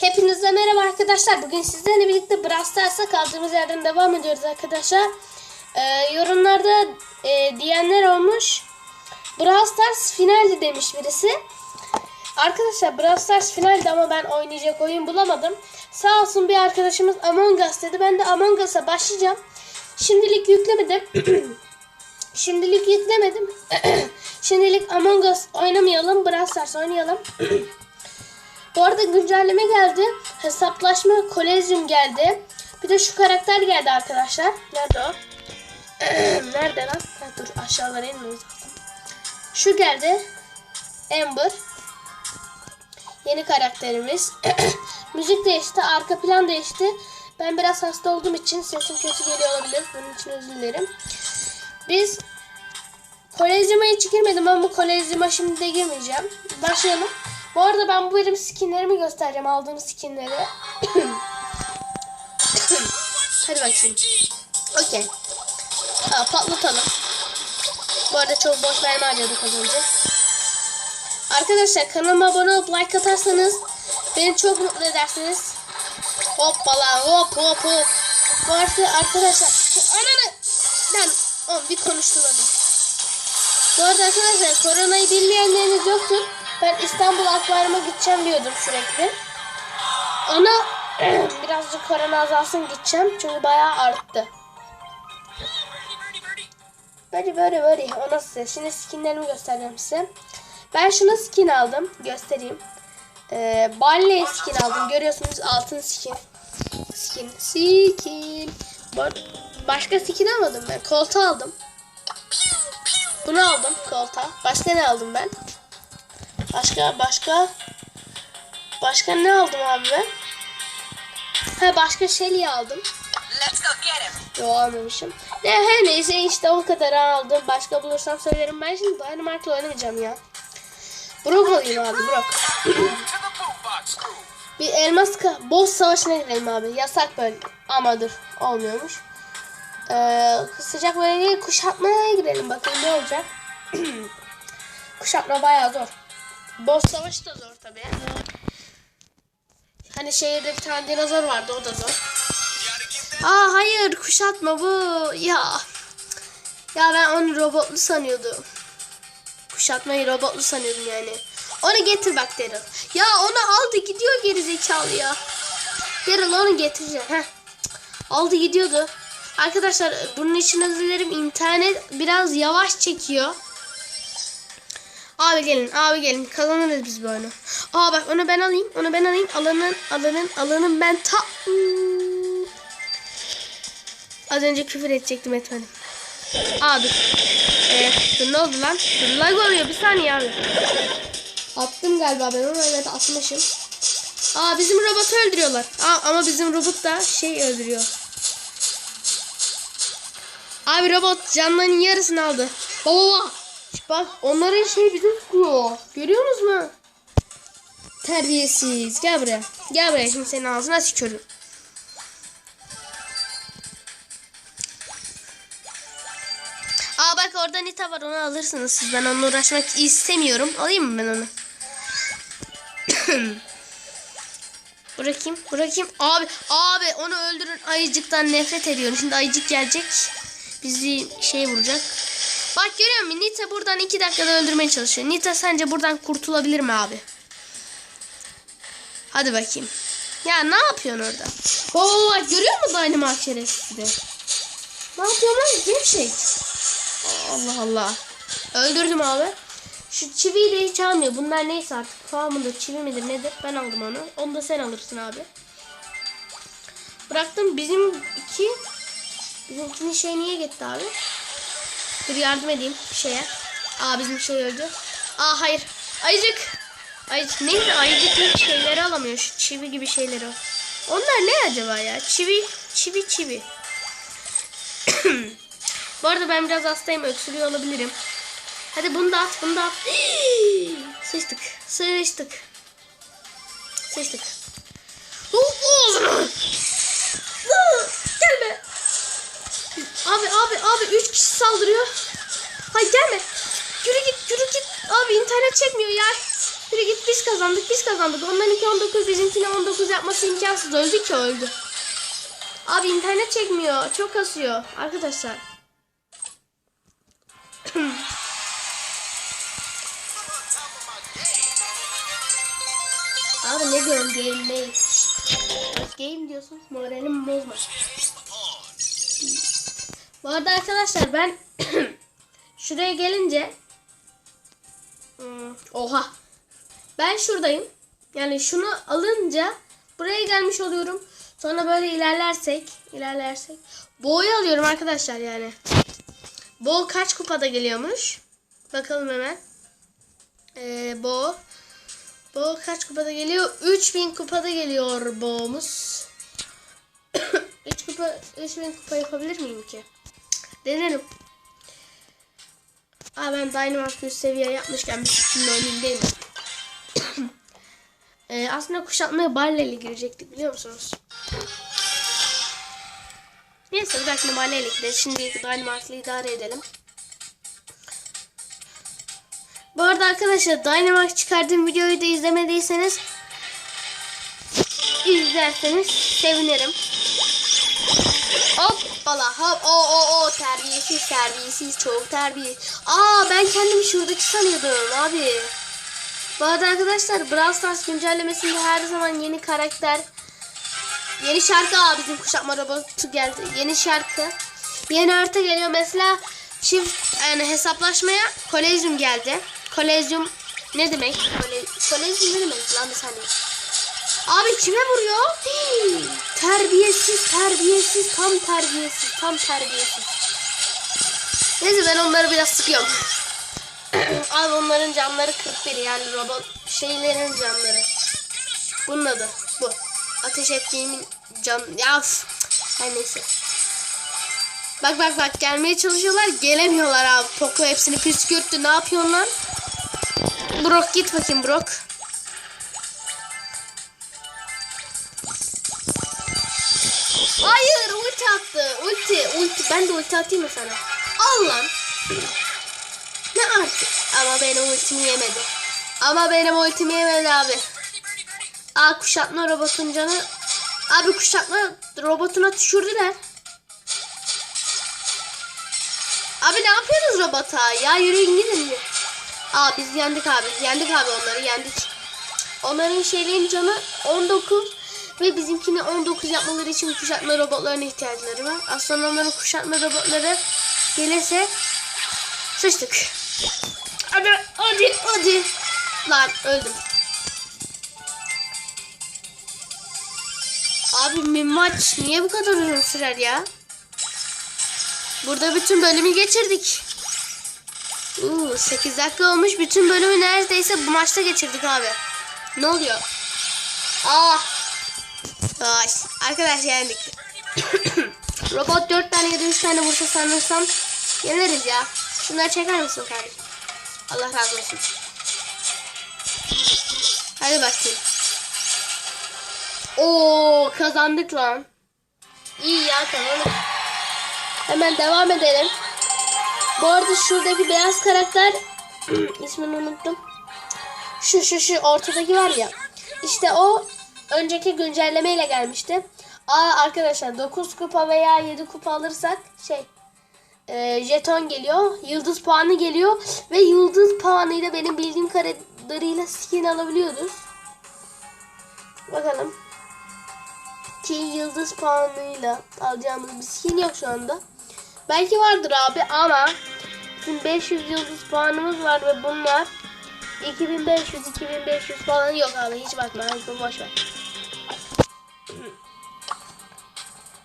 Hepinize merhaba arkadaşlar. Bugün sizlerle birlikte Brawl kaldığımız yerden devam ediyoruz arkadaşlar. Ee, yorumlarda e, diyenler olmuş. Brawl Stars finaldi demiş birisi. Arkadaşlar Brawl Stars finaldi ama ben oynayacak oyun bulamadım. Sağ olsun bir arkadaşımız Among Us dedi. Ben de Among Us'a başlayacağım. Şimdilik yüklemedim. Şimdilik yüklemedim. Şimdilik Among Us oynamayalım. Brawl oynayalım. Bu arada güncelleme geldi. Hesaplaşma kolezyum geldi. Bir de şu karakter geldi arkadaşlar. Nerede o? Nerede lan? Ha, dur aşağılara lazım. Şu geldi. Amber. Yeni karakterimiz. Müzik değişti. Arka plan değişti. Ben biraz hasta olduğum için sesim kötü geliyor olabilir. Bunun için özür dilerim. Biz Kolezyuma hiç girmedim ama bu kolezyuma şimdi de girmeyeceğim. Başlayalım. Bu arada ben bu benim skinlerimi göstereceğim. Aldığım skinleri. Hadi bakayım. Okey. Aa, patlatalım. Bu arada çok boş verme harcadık az önce. Arkadaşlar kanalıma abone olup like atarsanız beni çok mutlu edersiniz. Hoppala hop hop hop. Bu arada arkadaşlar ananı ben oh, bir konuşturmadım. Bu arada arkadaşlar koronayı bilmeyenleriniz yoktur. Ben İstanbul Akvaryum'a gideceğim diyordum sürekli. Ona birazcık korona azalsın gideceğim. Çünkü bayağı arttı. Böyle böyle böyle. O nasıl? Şimdi skinlerimi göstereceğim size. Ben şuna skin aldım. Göstereyim. Ee, Barley skin aldım. Görüyorsunuz altın skin. Skin. Skin. Ba- Başka skin almadım ben. Koltuğu aldım. Bunu aldım koltuğa. Başka ne aldım ben? Başka başka başka ne aldım abi ben? Ha başka Shelly aldım. Let's go get him. Yo almamışım. Ne her neyse işte o kadar aldım. Başka bulursam söylerim. Ben şimdi Dynamite'la oynamayacağım ya. Brock alayım abi crew. Bir elmas boss savaşına girelim abi. Yasak böyle. Ama dur olmuyormuş. Ee, sıcak bölgeye kuşatmaya girelim bakalım ne olacak. Kuşatma bayağı zor. Boss savaşı da zor tabii. Hani şehirde bir tane dinozor vardı o da zor. Aa hayır kuşatma bu. Ya. Ya ben onu robotlu sanıyordum. Kuşatmayı robotlu sanıyordum yani. Onu getir bak Daryl. Ya onu aldı gidiyor geri zekalı ya. Daryl onu getireceğim. Heh. Aldı gidiyordu. Arkadaşlar bunun için özür dilerim. İnternet biraz yavaş çekiyor. Abi gelin, abi gelin. Kazanırız biz bu oyunu. Aa bak onu ben alayım, onu ben alayım. Alanın, alanın, alanın ben ta... Hmm. Az önce küfür edecektim etmedim. Abi. Ee, dur ne oldu lan? Dur lag oluyor bir saniye abi. Attım galiba ben onu evet atmışım. Aa bizim robotu öldürüyorlar. Aa, ama bizim robot da şey öldürüyor. Abi robot canlarının yarısını aldı. Baba baba. Bak onların şey bizim sıkıyor. Görüyorsunuz mu? Terbiyesiz. Gel buraya. Gel buraya şimdi senin ağzına sıçıyorum. Aa bak orada Nita var onu alırsınız siz. Ben onunla uğraşmak istemiyorum. Alayım mı ben onu? bırakayım bırakayım. Abi abi onu öldürün. Ayıcıktan nefret ediyorum. Şimdi ayıcık gelecek. Bizi şey vuracak. Bak görüyor musun? Nita buradan iki dakikada öldürmeye çalışıyor. Nita sence buradan kurtulabilir mi abi? Hadi bakayım. Ya ne yapıyorsun orada? Oo bak görüyor musun Dynamite şerefsizi de? Ne yapıyorsun lan? Gevşek. Allah Allah. Öldürdüm abi. Şu çiviyi de hiç almıyor. Bunlar neyse artık. Mıdır, çivi midir nedir? Ben aldım onu. Onu da sen alırsın abi. Bıraktım. Bizim iki... Bizimkinin şey niye gitti abi? Dur yardım edeyim şeye. Aa bizim şey öldü. Aa hayır. Ayıcık. Ayıcık neyse ayıcık şeyleri alamıyor. Şu çivi gibi şeyleri. Onlar ne acaba ya? Çivi, çivi, çivi. Bu arada ben biraz hastayım. Öksürüyor olabilirim. Hadi bunu da at, bunu da at. Sıçtık, sıçtık. Sıçtık. Gelme. Abi abi abi 3 kişi saldırıyor. Hay gelme. Yürü git yürü git. Abi internet çekmiyor ya. Yürü git biz kazandık biz kazandık. Onların 2 19 bizimkine 19 yapması imkansız. Öldü ki öldü. Abi internet çekmiyor. Çok kasıyor. Arkadaşlar. Abi ne diyorsun game ne? Game diyorsun. Moralimi bozma. Bu arada arkadaşlar ben şuraya gelince Hmm, oha. Ben şuradayım. Yani şunu alınca buraya gelmiş oluyorum. Sonra böyle ilerlersek, ilerlersek boğu alıyorum arkadaşlar yani. Boğ kaç kupada geliyormuş? Bakalım hemen. Ee, boğ. Boğ kaç kupada geliyor? 3000 kupada geliyor boğumuz. 3 kupa 3000 kupa yapabilir miyim ki? Denerim. Aa ben Dynamax üst seviye yapmışken bir şunun önündeyim. ee, aslında kuşatmaya Barley'le girecektik biliyor musunuz? Neyse bırakın Barley'le gireriz. Şimdi Dynamax'la idare edelim. Bu arada arkadaşlar Dynamax çıkardığım videoyu da izlemediyseniz izlerseniz sevinirim. Hoppala hop o o o terbiyesiz terbiyesiz çok terbiye. Aa ben kendimi şuradaki sanıyordum abi. Bu arada arkadaşlar Brawl Stars güncellemesinde her zaman yeni karakter yeni şarkı aa bizim kuşatma robotu geldi. Yeni şarkı. Yeni harita geliyor mesela çift yani hesaplaşmaya kolezyum geldi. Kolezyum ne demek? Kole, kolezyum ne demek lan bir saniye. Abi kime vuruyor? Terbiyesiz, terbiyesiz, tam terbiyesiz, tam terbiyesiz. Neyse ben onları biraz sıkıyorum. Abi onların camları 41 yani robot şeylerin camları. Bunun adı bu. Ateş ettiğimin cam... Ya. Her neyse. Bak bak bak gelmeye çalışıyorlar gelemiyorlar abi. Poco hepsini püskürttü. Ne yapıyorsun lan? Brock git bakayım Brock. Ulti. Ben de ulti atayım mı sana? Al lan. Ne artık? Ama benim ultimi yemedi. Ama benim ultimi yemedi abi. Aa kuşatma robotun canı. Abi kuşatma robotuna düşürdüler. Abi ne yapıyorsunuz robota? Ya yürüyün gidin. Aa biz yendik abi. Yendik abi onları yendik. Onların şeylerin canı 19 ve bizimkini 19 yapmaları için kuşatma robotlarına ihtiyacları var. Sonra onların kuşatma robotları gelirse sıçtık. Hadi hadi hadi. Lan öldüm. Abi bir maç niye bu kadar uzun sürer ya? Burada bütün bölümü geçirdik. Uuu 8 dakika olmuş. Bütün bölümü neredeyse bu maçta geçirdik abi. Ne oluyor? Aa. Ay, arkadaş yendik. Robot 4 tane ya da 3 tane vursa sanırsam yeneriz ya. Şunları çeker misin kardeşim? Allah razı olsun. Hadi bakayım. Oo kazandık lan. İyi ya kazandık. Hemen devam edelim. Bu arada şuradaki beyaz karakter ismini unuttum. Şu şu şu ortadaki var ya. İşte o önceki güncellemeyle gelmişti. Aa arkadaşlar 9 kupa veya 7 kupa alırsak şey e, jeton geliyor. Yıldız puanı geliyor. Ve yıldız puanıyla benim bildiğim kadarıyla skin alabiliyoruz. Bakalım. Ki yıldız puanıyla alacağımız bir skin yok şu anda. Belki vardır abi ama bizim 500 yıldız puanımız var ve bunlar 2500 2500 falan yok abi hiç bakma hiç boş ver.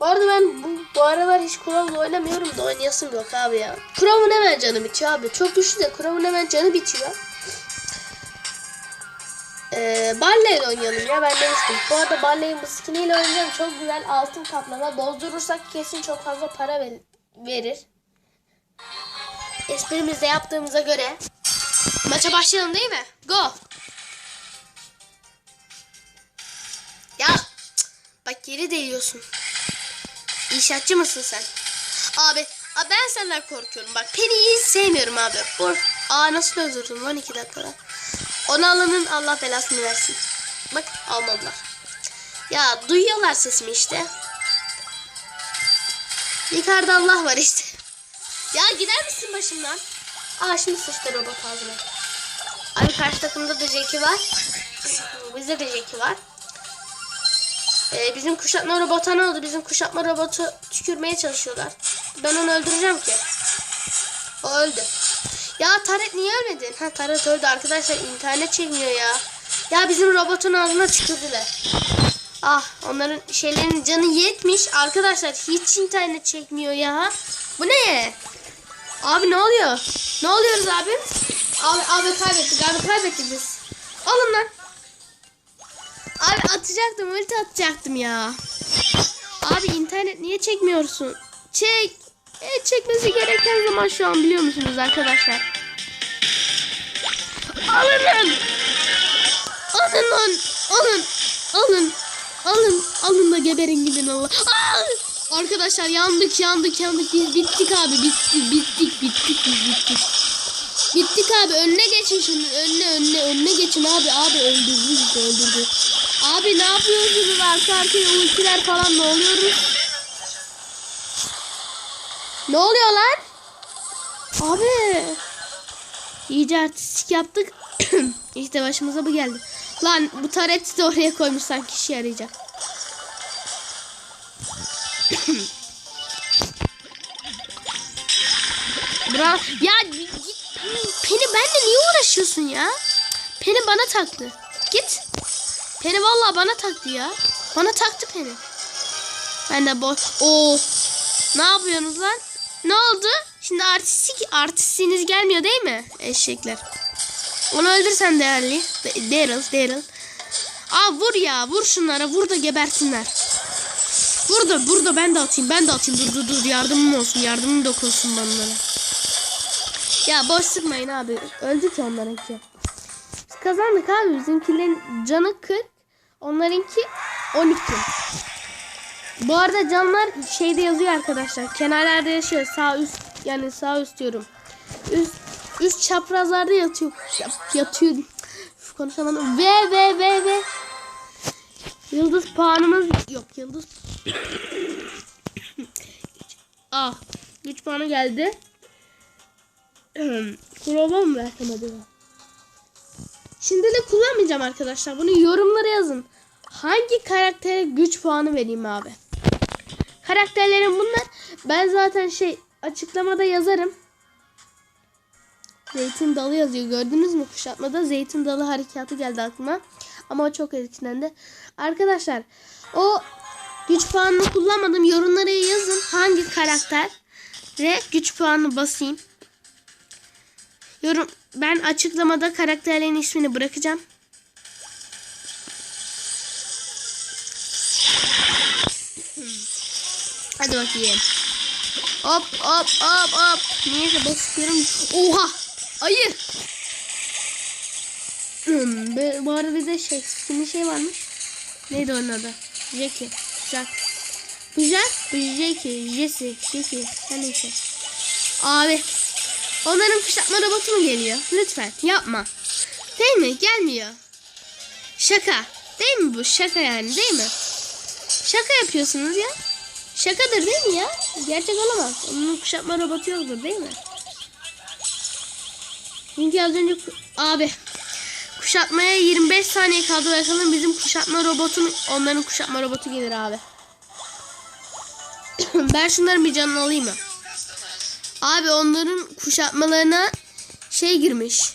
Bu arada ben bu, bu aralar hiç Chrome'la oynamıyorum da oynayasım yok abi ya. Chrome'un hemen canı bitiyor abi. Çok güçlü de Chrome'un hemen canı bitiyor. Ee, Barley'le oynayalım ya ben demiştim. Bu arada Barley'in bu skiniyle oynayacağım. Çok güzel altın kaplama. Bozdurursak kesin çok fazla para ver- verir. Esprimizi de yaptığımıza göre maça başlayalım değil mi? Go! Ya bak geri değiyorsun. İnşaatçı mısın sen? Abi, abi ben senden korkuyorum. Bak hiç sevmiyorum abi. Vur. Aa nasıl öldürdüm lan 2 dakikada. Onu alanın Allah belasını versin. Bak almadılar. Ya duyuyorlar sesimi işte. Yukarıda Allah var işte. Ya gider misin başımdan? Aa şimdi sıçtı robot ağzına. Abi karşı takımda da Jackie var. Bizde de Jackie var. Ee, bizim kuşatma robota ne oldu? Bizim kuşatma robotu tükürmeye çalışıyorlar. Ben onu öldüreceğim ki. O öldü. Ya Taret niye ölmedin? Ha Taret öldü arkadaşlar internet çekmiyor ya. Ya bizim robotun ağzına tükürdüler. Ah onların şeylerin canı yetmiş. Arkadaşlar hiç internet çekmiyor ya. Bu ne? Abi ne oluyor? Ne oluyoruz abi? Abi, abi kaybettik abi kaybettik biz. Alın lan. Abi atacaktım ulti atacaktım ya. Abi internet niye çekmiyorsun? Çek. E, çekmesi gereken zaman şu an biliyor musunuz arkadaşlar? Alın lan. Alın lan. Alın. Alın. Alın. Alın da geberin gidin Allah. Aa! Arkadaşlar yandık yandık yandık. Biz bittik abi. Bitti, bittik bittik biz bittik. Bittik abi önüne geçin şimdi önüne önüne önüne geçin abi abi öldürdü bizi öldürdü. Abi ne yapıyorsunuz arka arkaya ultiler falan ne oluyoruz? Ne oluyor lan? Abi. İyice artistik yaptık. işte başımıza bu geldi. Lan bu tareti de oraya koymuş sanki işe yarayacak. Bra ya git. Peni benle niye uğraşıyorsun ya? Peni bana taktı. Git. Peni vallahi bana taktı ya. Bana taktı Peni. Ben de boş. Oo. Ne yapıyorsunuz lan? Ne oldu? Şimdi artistik artistiniz gelmiyor değil mi? Eşekler. Onu öldürsen değerli. De- Daryl, Daryl. Aa vur ya, vur şunlara, vur da gebersinler. Burada, burada ben de atayım, ben de atayım. Dur dur dur, yardımım olsun, yardımım dokunsun bana. Ya boş sıkmayın abi. Öldü ki onlarınki. Biz kazandık abi. Bizimkilerin canı 40. Onlarınki 12. Bu arada canlar şeyde yazıyor arkadaşlar. Kenarlarda yaşıyor. Sağ üst yani sağ üst diyorum. Üst üst çaprazlarda yatıyor. Yatıyor. Üf, Konuşamadım. Ve ve ve ve. Yıldız puanımız yok. Yıldız. ah. Güç puanı geldi. Kurova mı versem acaba? Şimdilik kullanmayacağım arkadaşlar. Bunu yorumlara yazın. Hangi karaktere güç puanı vereyim abi? Karakterlerim bunlar. Ben zaten şey açıklamada yazarım. Zeytin dalı yazıyor. Gördünüz mü kuşatmada? Zeytin dalı harekatı geldi aklıma. Ama o çok etkilendi. Arkadaşlar o güç puanını kullanmadım. Yorumlara yazın. Hangi karakter ve güç puanı basayım. Yorum ben açıklamada karakterlerin ismini bırakacağım. Hadi bakayım. Hop hop hop hop. Neyse basıyorum. Oha! Ayı! Hmm, Bu arada bir de şey, şimdi şey varmış. Neydi onun adı? Jackie. Jack. Bu Jack, bu Jackie, Jesse, Jackie. Her neyse. Abi. Onların kuşatma robotu mu geliyor? Lütfen yapma. Değil mi? Gelmiyor. Şaka. Değil mi bu? Şaka yani değil mi? Şaka yapıyorsunuz ya. Şakadır değil mi ya? Gerçek olamaz. Onun kuşatma robotu yoktur değil mi? Çünkü az önce abi kuşatmaya 25 saniye kaldı bakalım bizim kuşatma robotun onların kuşatma robotu gelir abi. ben şunların bir canını alayım mı? Abi onların kuşatmalarına şey girmiş.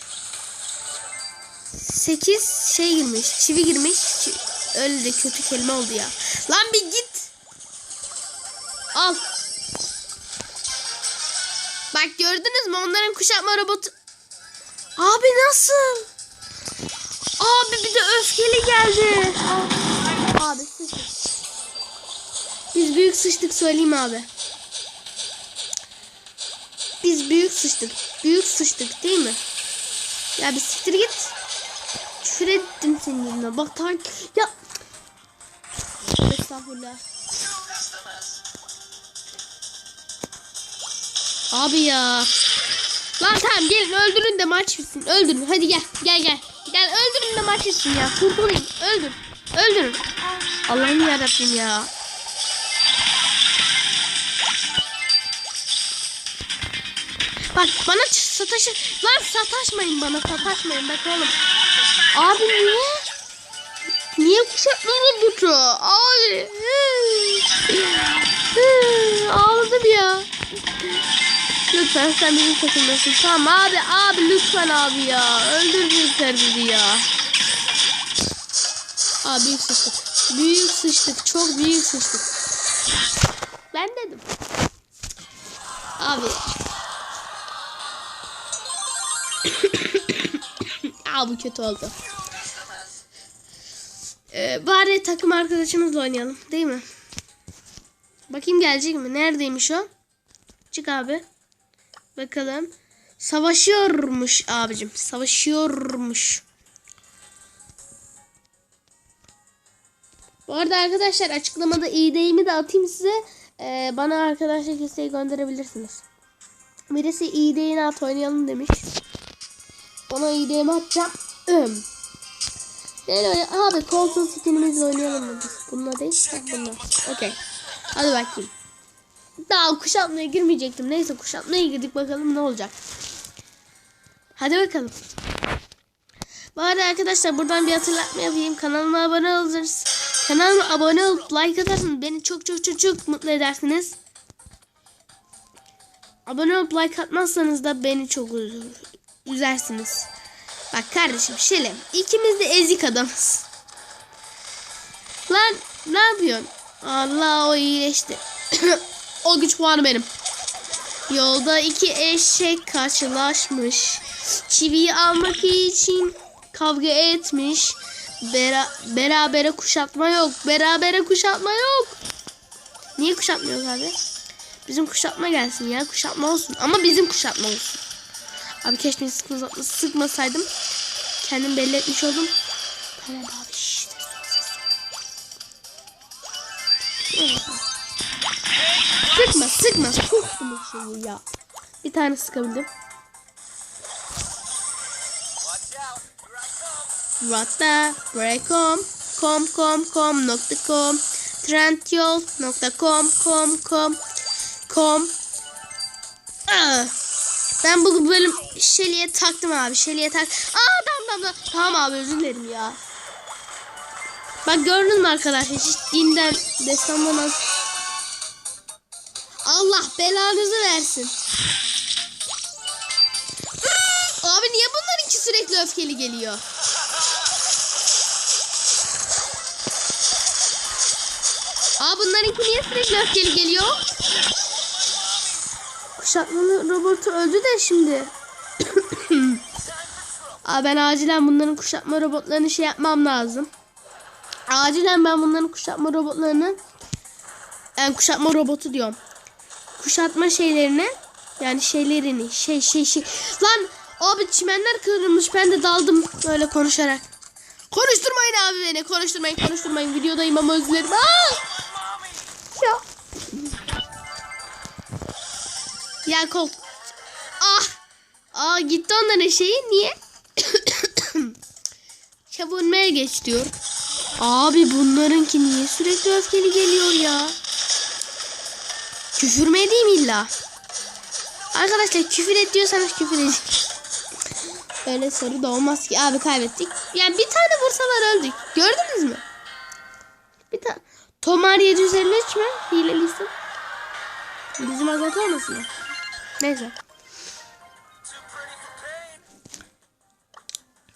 8 şey girmiş. Çivi girmiş. Öyle de kötü kelime oldu ya. Lan bir git. Al. Bak gördünüz mü onların kuşatma robotu. Abi nasıl? Abi bir de öfkeli geldi. Aa, Abi sıçtık. Biz büyük sıçtık söyleyeyim abi. Biz büyük sıçtık. Büyük sıçtık değil mi? Ya bir siktir git. Küfür ettim senin yüzüne. Bak tak. Ya. Estağfurullah. Abi ya. Lan tamam gelin öldürün de maç bitsin. Öldürün. Hadi gel. Gel gel. Gel öldürün de maç etsin ya. Kurtulayım. Öldür. Öldürün. Allah'ım yarabbim ya. Bak bana ç- sataşı... Lan sataşmayın bana sataşmayın bak oğlum. Abi niye? Niye kuşatmadın Dutu? Abi. Ağladım ya. Lütfen sen bizim takımdasın. Tamam abi abi lütfen abi ya. Öldürecekler bizi ya. Abi büyük sıçtık. Büyük sıçtık. Çok büyük sıçtık. Ben dedim. Abi. Aa bu kötü oldu. Ee, bari takım arkadaşımızla oynayalım. Değil mi? Bakayım gelecek mi? Neredeymiş o? Çık abi. Bakalım. Savaşıyormuş abicim. Savaşıyormuş. Bu arada arkadaşlar açıklamada ID'imi de atayım size. Ee, bana arkadaşlık isteği gönderebilirsiniz. Birisi ID'ini at oynayalım demiş. Ona ID'mi atacağım. Im. Yani öyle abi Colton skinimizle oynayalım mı biz? Bununla değil. Ha, bununla. Okey. Hadi bakayım. Daha kuşatmaya girmeyecektim. Neyse kuşatmaya girdik bakalım ne olacak. Hadi bakalım. Bu arada arkadaşlar buradan bir hatırlatma yapayım. Kanalıma abone olursanız kanalıma abone olup like atarsanız beni çok çok çok çok mutlu edersiniz. Abone olup like atmazsanız da beni çok üz- üzersiniz. Bak kardeşim Şelim ikimiz de ezik adamız. Lan ne yapıyorsun? Allah o iyileşti. o güç puanı benim. Yolda iki eşek karşılaşmış. Çiviyi almak için kavga etmiş. Bera berabere kuşatma yok. Berabere kuşatma yok. Niye kuşatmıyoruz abi? Bizim kuşatma gelsin ya. Kuşatma olsun. Ama bizim kuşatma olsun. Abi keşke sıkma, sıkmasaydım. Kendim belli etmiş oldum. Tamam abi şşt. Sıkma sıkma. O şeyi ya. Bir tane sıkabildim. Rata, Brekom, com com com nokta com, trendyol nokta com com com com. Aa, ben bu bölüm Shelly'e taktım abi. Shelly'e tak. Aa tamam tamam. Tamam abi özür dilerim ya. Bak gördün mü arkadaşlar? Hiç dinden destandan az. Allah belanızı versin. Abi niye bunlarınki sürekli öfkeli geliyor? Aa bunlarınki niye sürekli öfkeli geliyor? Kuşatmalı robotu öldü de şimdi. Aa ben acilen bunların kuşatma robotlarını şey yapmam lazım. Acilen ben bunların kuşatma robotlarını yani kuşatma robotu diyorum. Kuşatma şeylerini yani şeylerini şey şey şey. Lan abi çimenler kırılmış ben de daldım böyle konuşarak. Konuşturmayın abi beni konuşturmayın konuşturmayın videodayım ama özür dilerim. Aa! Ya kol. Ah. Aa gitti onların şeyi niye? Savunmaya geç diyor. Abi bunlarınki niye sürekli öfkeli geliyor ya? Küfür mü edeyim illa? Arkadaşlar küfür et diyorsanız küfür edin. Öyle soru da olmaz ki. Abi kaybettik. Yani bir tane vursalar öldük. Gördünüz mü? Bir tane. Tomar 753 mü? Hileli isim. Bizim azat olmasın mı? Neyse.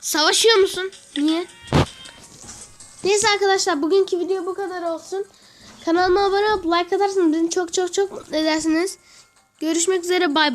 Savaşıyor musun? Niye? Neyse arkadaşlar bugünkü video bu kadar olsun. Kanalıma abone olup like atarsanız beni çok çok çok mutlu edersiniz. Görüşmek üzere bay bay.